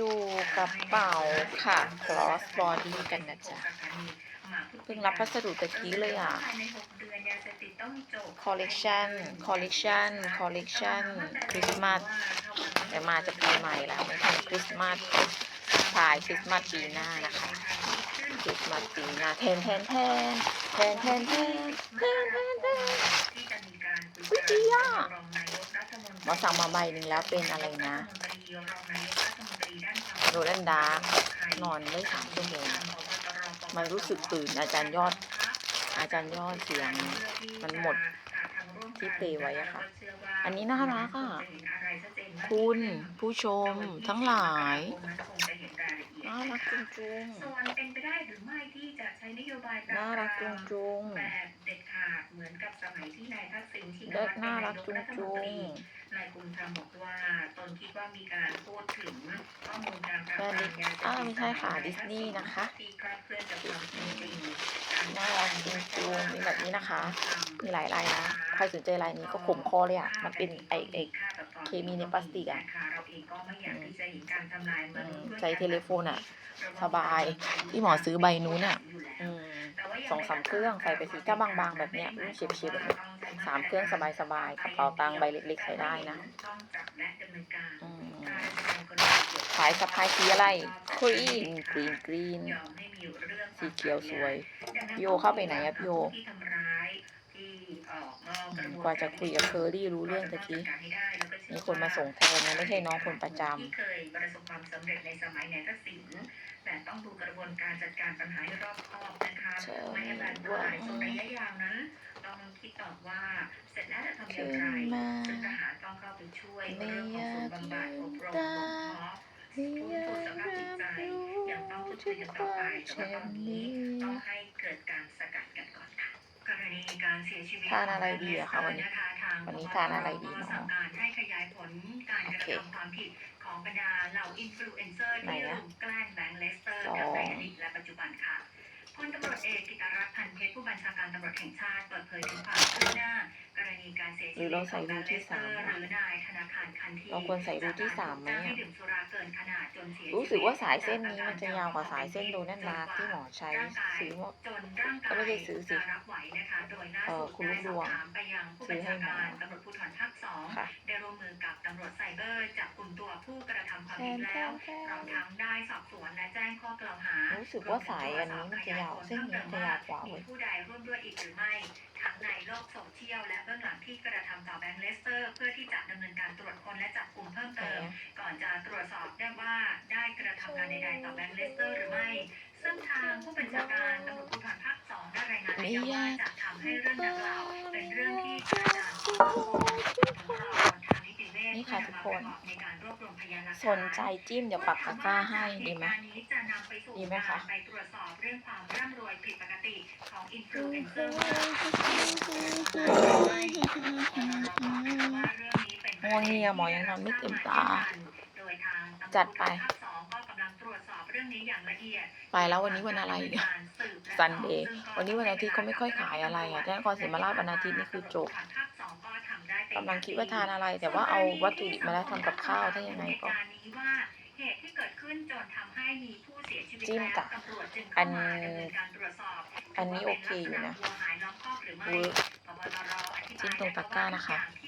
ดูกระเป๋าค่ะ cross body กันนะจ๊ะ เพิ่งรับพัสดุตะกี้เลยอะ collection collection collection คริสต์มาสแต่มาจะปีใหม่แล้วไม่ใช่คริสต์มาสปลายคริสต์มาสปีหน้านะคะคริสต์มาสปีหน้าแทนแทนแทนแทนแทนแทนแทนแทนแทนวิจีย่า หมอสั่งมาใบหนึ่งแล้วเป็นอะไรนะโรแลนดาร์กนอนไม่สามชั่วโมงมันรู้สึกตื่นอาจารย์ยอด อาจารย์ยอดเสียง มันหมดที่เพลย์ไว้อะค่ะ อันนี้น่ารักอะ คุณผู้ชมทั้งหลายน่ารักจุงจุงส่วนเป็นไปได้หรือไม่ที่จะใช้นโยบายน่ารักจุงจุงแบบเด็ดขาดเหมือนกับสมัยที่นายทักษิณชินเด็วักตรเป็นน่ารันากยกจุงรัฐมจุนตงรีนายภูมิธรรมบอกว่าตนคิดว่ามีการพูดถึงข้อมูลการปราบแค่ปรานี้มยาเสพติดอ้าวไม่ใช่ค่ะดิสนีย์นะคะที่คลาดเคลื่อนจากความเป็นจริงน่ารักจุงจุงมีแบบนี้นะคะมีหลายลายนะใครสนใจลายนี้ก็ขมคอเลยอะมันเป็นไอไอเคมีในพลาสติกอะเราเองก็ไม่อยากที่จะเห็นการทำลายมนุษย์ด้วยใช้เทเลโฟนอะ สบายที่หมอซื้อใบนู้นอะอืม สองสามเครื่องใส่ไปทีก้าบางๆ แบบเนี้ยชิบๆแบบเนี้ยสามเครื่องสบายๆกระเป๋าตังค์ใบเล็กๆใส่ได้นะต้องจับแลารอืมการแสดงกลยุทธ์สายสะพายสีอะไรกรีนกรีนกรีนสีเขียวสวย โยเข้าไปไหนอะโย กนอกระบนกว่าจะคุยกับเคอรี่รู้เรื่องตะกี้มีคนมาส่งแทนนะไม่ใช่น้องคนประจำที่เคยประสบความสำเร็จในสมัยนายทักษิณแต่ต้องดูกระบวนการจัดการปัญหาให้รอบคอบนะคะใช่ไม่ให้บานปลายส่วนระยะยาวนั้นต้องคิดต่อว่าเสร็จแล้วจะทำอย่างไรขึ้นมาซึ่งทหารต้องเข้าไปช่วยไม่เรื่องของศูนย์บำบัดอบรมอยากบ่มเพาะไม่อยากรับรู้ถึงความเช่นนี้ต้องให้เกิดการ ทานอะไรดีอะคะวันนี้ของวันนี้ทานอะไรดีเนอะสั่งการให้ขยายผลการกระโอเคทำความผิดของบรรดาเหล่าอินฟลูเอนเซอร์ไหนที่อะรุมแกล้งแบงค์เลสเตอร์สองทั้งในอดีตและปัจจุบันค่ะพลตำรวจเอกกิตรัตน์พันเพชรผู้บัญชาการตำรวจแห่งชาติเปิดเผยถึงความคืบหน้ากรณีการเสียหชีรือวิตเราขใส่องแบรูงค์เลที่สเตอสามร์หอะรือนายธนาคารคันทีเราควรใส่รูที่สามไหมให้อะดื่มสุราเกินขนาดจนเสียชีวิตรู้สึกว่าสายเส้นนี้มันจะยาวกว่าสายเส้นโดนัทลาร์กที่หมอใช้ซื้อมาจนร่างกายก็ไม่ได้ซื้อสิ เอ่สุอดคุณลูได้กสดวงอบถามไปยังผู้ซื้บัอญให้ชาหมอการตำรวจภูธรภาคสองค่ะได้ร่วมมือกับตำรวจไซเบอร์จับกลุ่มตัวผู้กระทำความแทผินดแทแล้วนแทพร้อมนทั้งได้สอบสวนและแจ้งข้อกล่าวหารู้สึกว่าสายอันนี้มันจะยาวเส้นนี้จะยาวกว่าเว้มียผู้ใดร่วมด้วยอีกหรือไม่ทั้งในโลกโซเชียลและเบื้องหลังที่กระทำต่อแบงค์เลสเตอร์ เพื่อที่จะดำเนินการตรวจค้นและจับกลุ่มเพิ่มไหนเติมอะก่อนจะตรวจสอบได้ว่าได้กระทำการใดๆต่อแบงค์เลสเตอร์หรือไม่ ซึ่งทางผู้บัญชาการตำรวจภูธรภาคสองได้รายงานไปยังว่าจะทำให้เรื่องดังกล่าวเป็นเรื่องที่กระจายข้อมูลของข่าวทางนิติเวชนี่ค่ะทุกคนในการรวบรวมพยานหลักฐานสนใจจิ้มเดี๋ยวปักตะกร้าให้ดีไหมดีไหมคะไปตรวจสอบเรื่องความร่ำรวยผิดปกติของอินฟลูเอนเซอร์ว่ว่าเงียหมอยังนอนไม่เต็มตาจัดไป ไปแล้ววันนี้วันอะไรเนี่ยซันเดย์วันนี้วันอาทิตย์เขาไม่ค่อยขายอะไรอะที่นครศรีธรรมราชวันอาทิตย์นี่คือจบกำลังคิดว่าทานอะไร แต่ว่าเอาวัตถุดิบมาแล้วทำกับข้าวถ้ายังไงก็เหตุที่เกิดขึ้นจนทำให้มีผู้เสียชีวิตจิ้มกับแล้วตำรวจจึงอัเข้านมาดำเนินการตรวจสอบอันนี้โอเคอยู่นะว่าเป็ลักษณวัวหายล้อมคอกหรือไม่เวิร์กพบตรอธิบายจิ้มตรงตะกร้านะคะอย่าง